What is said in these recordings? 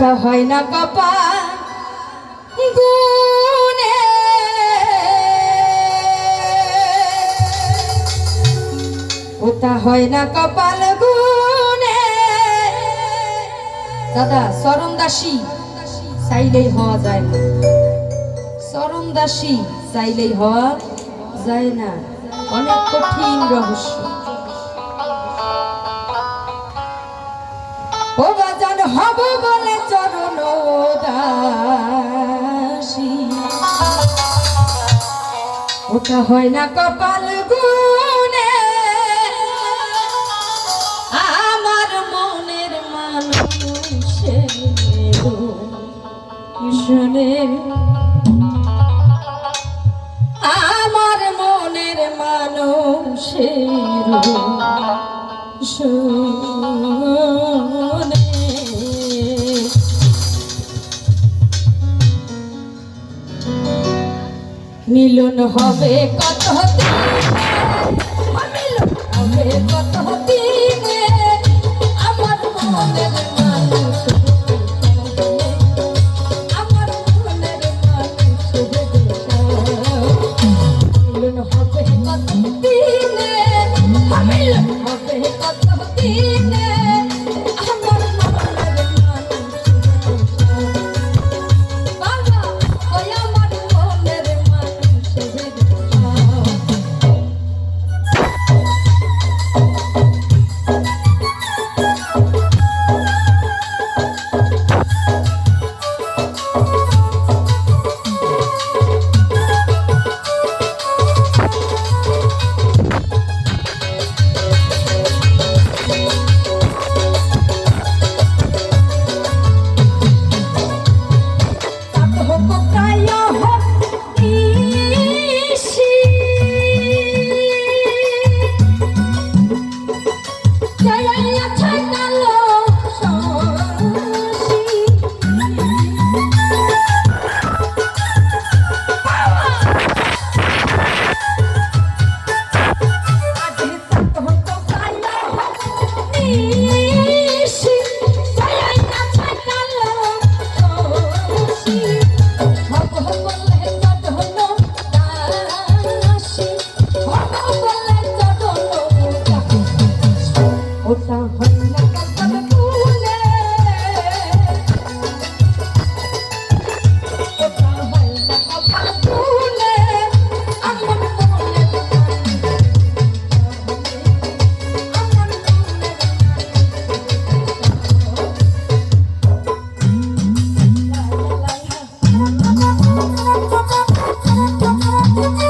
ওটা হয় না কপাল গুনে হয় না কপাল গুনে দাদা চরণ দাসী চাইলেই হওয়া যায় না। চরণ দাসী চাইলেই হওয়া যায় না। অনেক কঠিন রহস্য। ওটা হয় না কপাল গুনে আমার মনের মানুষের শুনে? আমার মনের মানুষের শুনে? মিলন হবে কত মিলন হবে কত Oh.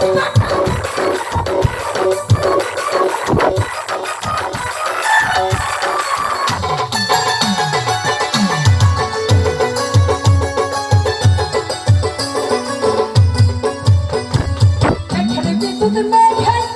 Look you my head.